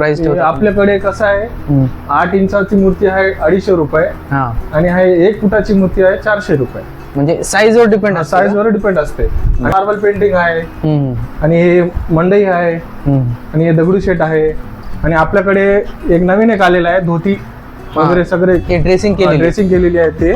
Price हे आपल्याकडे कसं आहे आठ इंचाची मूर्ती आहे अडीचशे रुपये हा. आणि आहे एक फुटाची मूर्ती आहे चारशे रुपये. म्हणजे साईज वर डिपेंड साईज वर डिपेंड असते. मार्बल पेंटिंग आहे आणि हे मंडई आहे आणि हे दगडूशेठ आहे आणि आपल्याकडे एक नवीन एक आलेला आहे धोती वगैरे सगळे. हे ड्रेसिंग केलेली ड्रेसिंग केलेली आहे ते.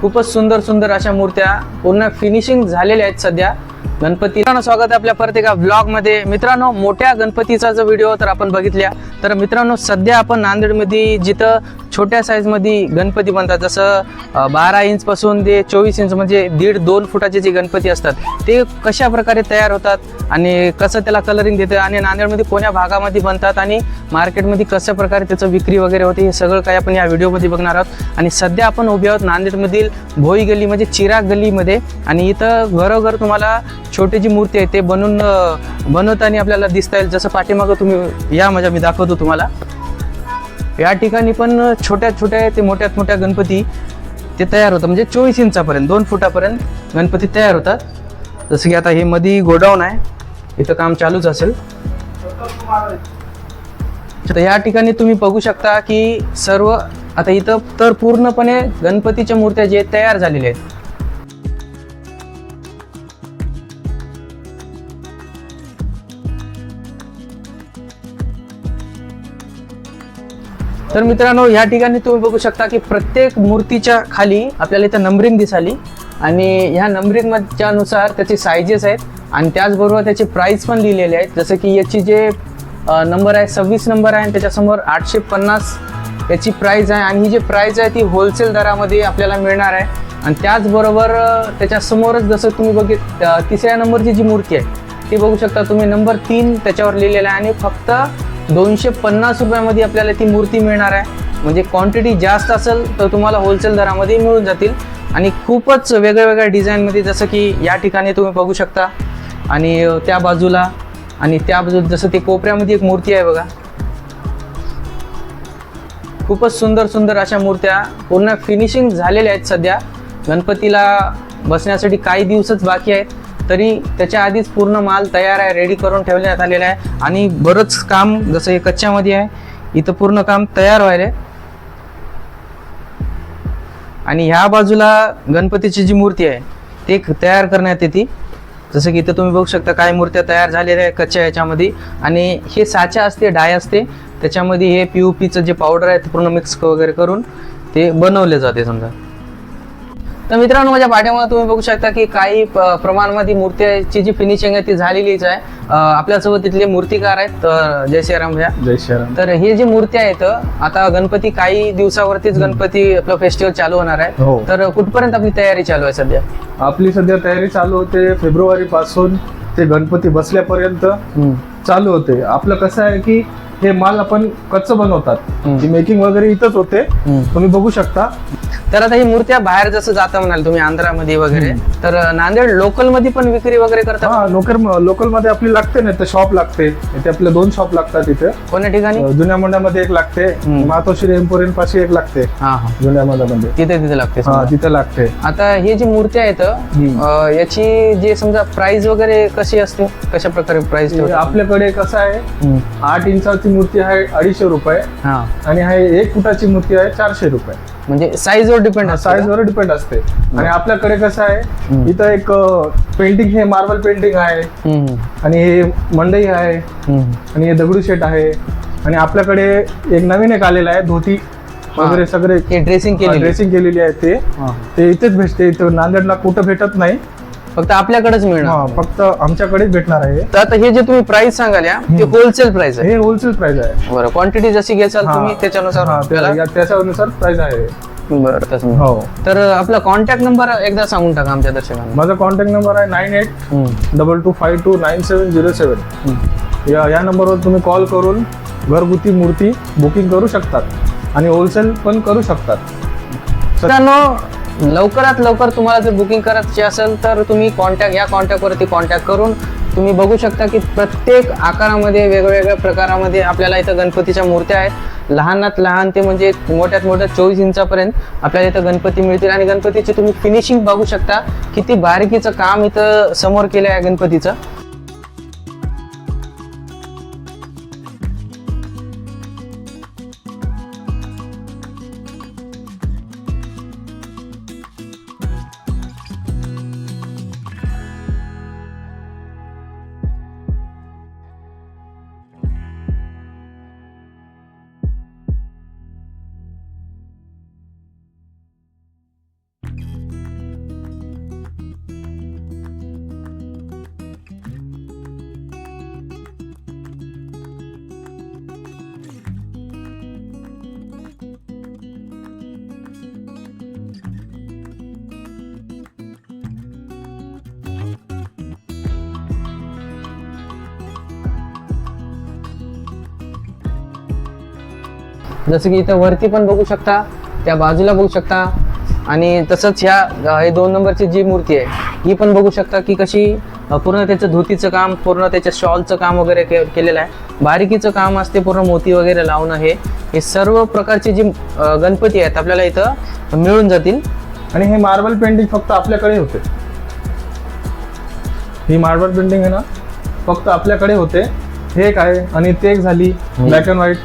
खूपच सुंदर सुंदर अशा मूर्त्या पूर्ण फिनिशिंग झालेल्या आहेत सध्या. गणपती स्वागत आहे आपल्या परत एका ब्लॉगमध्ये. मित्रांनो मोठ्या गणपतीचा जो व्हिडिओ तर आपण बघितल्या तर मित्रांनो सध्या आपण नांदेडमध्ये जिथं छोट्या साईजमध्ये गणपती बनतात जसं बारा इंच पासून ते चोवीस इंच म्हणजे दीड दोन फुटाचे जे गणपती असतात ते कशा प्रकारे तयार होतात आणि कसं त्याला कलरिंग देतं आणि नांदेडमध्ये कोण्या भागामध्ये बनतात आणि मार्केटमध्ये कशा प्रकारे त्याचं विक्री वगैरे होते हे सगळं काही आपण या व्हिडिओमध्ये बघणार आहोत. आणि सध्या आपण उभे आहोत नांदेडमधील भोई गली म्हणजे चिराग गलीमध्ये आणि इथं घरोघर तुम्हाला छोटी जी मूर्ती आहे ते बनवून बनवताना आपल्याला दिसता येईल. जसं पाठीमागं तुम्ही या म्हणजे मी दाखवतो तुम्हाला. या ठिकाणी पण छोट्या छोट्या ते मोठ्यात मोठ्या गणपती ते तयार होतात. म्हणजे चोवीस इंचापर्यंत दोन फुटापर्यंत गणपती तयार होतात. जसं की आता हे मधी गोडाऊन आहे. इथं काम चालूच असेल. तर या ठिकाणी तुम्ही बघू शकता की सर्व आता इथं तर पूर्णपणे गणपतीच्या मूर्त्या जे तयार झालेल्या आहेत. तर मित्रांनो या ठिकाणी तुम्ही बघू शकता की प्रत्येक मूर्तीच्या खाली आपल्याला इथं नंबरिंग दिसाली. आणि ह्या नंबरिंगच्या नुसार त्याचे सायजेस आहेत. आणि त्याचबरोबर त्याचे प्राईस पण लिहिलेले आहेत. जसं की याची जे नंबर आहे सव्वीस नंबर आहे आणि त्याच्यासमोर आठशे पन्नास याची प्राईज आहे. आणि ही जी प्राईज आहे ती होलसेल दरामध्ये आपल्याला मिळणार आहे. आणि त्याचबरोबर त्याच्यासमोरच जसं तुम्ही बघित तिसऱ्या नंबरची जी मूर्ती आहे ती बघू शकता तुम्ही. नंबर तीन त्याच्यावर लिहिलेला आहे. आणि फक्त दोनशे पन्नास रुपयामध्ये आपल्याला ती मूर्ती मिळणार आहे. म्हणजे क्वांटिटी जास्त असेल तर तुम्हाला होलसेल दरामध्ये मिळून जातील. आणि खूपच वेगळ्या वेगळ्या डिझाईनमध्ये जसं की या ठिकाणी तुम्ही बघू शकता. आणि त्या बाजूला आणि त्या बाजूला जसं ते कोपऱ्यामध्ये एक मूर्ती आहे बघा. खूपच सुंदर सुंदर अशा मूर्त्या पूर्ण फिनिशिंग झालेल्या आहेत सध्या. गणपतीला बसण्यासाठी काही दिवसच बाकी आहेत. तरी त्याच्या आधीच पूर्ण माल तयार आहे रेडी करून ठेवण्यात आलेला आहे. आणि बरंच काम जसं हे कच्च्यामध्ये आहे इथं पूर्ण काम तयार व्हायला आणि ह्या बाजूला गणपतीची जी मूर्ती आहे ती तयार करण्यात येते. जसं की इथं तुम्ही बघू शकता काय मूर्त्या तयार झालेल्या आहेत कच्च्या याच्यामध्ये आणि हे साचा असते डाय असते. त्याच्यामध्ये हे पी पीचं जे पावडर आहे ते पूर्ण मिक्स वगैरे करून ते बनवले जाते समजा. तर मित्रांनो माझ्या पाठीमध्ये तुम्ही बघू शकता की काही प्रमाणामध्ये मूर्त्याची जी फिनिशिंग आहे ती झालेलीच आहे. आपल्यासोबत तिथले मूर्तिकार आहेत अं, जय श्रीराम भैया. जय श्रीराम तर हे जे मूर्ती आहेत आता गणपती काही दिवसावरतीच गणपती आपलं फेस्टिवल चालू होणार आहे. हो. तर कुठपर्यंत आपली तयारी चालू आहे सध्या? आपली सध्या तयारी चालू होते फेब्रुवारी पासून ते गणपती बसल्यापर्यंत चालू होते. आपलं कसं आहे की हे माल आपण कच्च बनवतात. मेकिंग वगैरे इथंच होते. तुम्ही बघू शकता. तर आता ही मूर्त्या बाहेर जसं जाता म्हणाल तुम्ही आंध्रामध्ये वगैरे तर नांदेड लोकलमध्ये पण विक्री वगैरे करता? हा लोकल लोकलमध्ये आपली लागते ना ते शॉप लागते. इथे आपले दोन शॉप लागतात इथे. कोण्या ठिकाणी? जुन्या मंडळामध्ये एक लागते. मातोश्री एम्पोरियन पाशी एक लागते. जुन्या मंडळामध्ये तिथे तिथे लागते. तिथे लागते. आता हे जी मूर्ती आहेत याची जे समजा प्राइस वगैरे कशी असते? कशा प्रकारे प्राइस आपल्याकडे कसं आहे? आठ इंचाची मूर्ती आहे अडीचशे रुपये हा. आणि आहे एक फुटाची मूर्ती आहे चारशे रुपये. म्हणजे साईज वर डिपेंड साईज वर डिपेंड असते. आणि आपल्याकडे कसं आहे. इथं एक पेंटिंग हे मार्बल पेंटिंग आहे. आणि हे मंडई आहे. आणि हे दगडूशेठ आहे. आणि आपल्याकडे एक नवीन एक आलेला आहे धोती वगैरे सगळे. हे ड्रेसिंग केलेली ड्रेसिंग केलेली आहे हा. ते इथेच भेटते. इथं नांदेडला कुठं भेटत नाही. फक्त आपल्याकडेच मिळणार. हा, फक्त आमच्याकडेच भेटणार आहे तर आता हे जे तुम्ही प्राइस सांगाल या ते होलसेल प्राइस आहे. हे होलसेल प्राइस आहे. बरं क्वांटिटी जशी घ्याल हा. तुम्ही त्याच्यानुसार हा, आपल्याला त्या- त्याच्यानुसार प्राइस आहे बरं तसं. हो. तर आपला कॉन्टॅक्ट नंबर एकदा सांगून टाका आमच्या दर्शकांना. माझा कॉन्टॅक्ट नंबर आहे nine eight double two five two nine seven zero seven या या नंबरवर तुम्ही कॉल करून घरगुती मूर्ती बुकिंग करू शकतात आणि होलसेल पण करू शकतात. मित्रांनो लवकरात लवकर तुम्हाला जर बुकिंग करायची असेल तर तुम्ही कॉन्टॅक्ट या कॉन्टॅक्टवरती कॉन्टॅक्ट करून तुम्ही बघू शकता की प्रत्येक आकारामध्ये वेगवेगळ्या प्रकारामध्ये आपल्याला इथं गणपतीच्या मूर्त्या आहेत. लहानात लहान ते म्हणजे मोठ्यात मोठ्या चोवीस इंचापर्यंत आपल्याला इथं गणपती मिळतील आणि गणपतीची तुम्ही फिनिशिंग बघू शकता किती बारीकीचं काम इथं समोर केलं आहे गणपतीचं. जसं की इथं वरती पण बघू शकता त्या बाजूला बघू शकता. आणि तसंच ह्या हे दोन नंबरची जी मूर्ती आहे ही पण बघू शकता की कशी पूर्ण त्याचं धोतीचं काम पूर्ण त्याच्या शॉलचं काम वगैरे के केलेलं आहे. बारीकीचं काम असते पूर्ण मोती वगैरे लावणं हे. हे सर्व प्रकारचे जी गणपती आहेत आपल्याला इथं मिळून जातील. आणि हे मार्बल पेंटिंग फक्त आपल्याकडे होते. ही मार्बल पेंटिंग आहे ना फक्त आपल्याकडे होते. हे एक आहे आणि ते एक झाली ब्लॅक अँड व्हाईट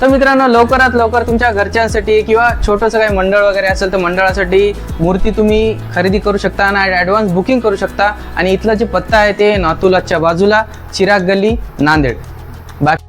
तर मित्रांनो लवकरात लवकर तुमच्या घरच्यांसाठी किंवा छोटंसं काही मंडळ वगैरे असेल तर मंडळासाठी मूर्ती तुम्ही खरेदी करू शकता आणि ॲडव्हान्स बुकिंग करू शकता. आणि इथला जे पत्ता आहे ते नातुलाच्या बाजूला चिराग गल्ली नांदेड. बाकी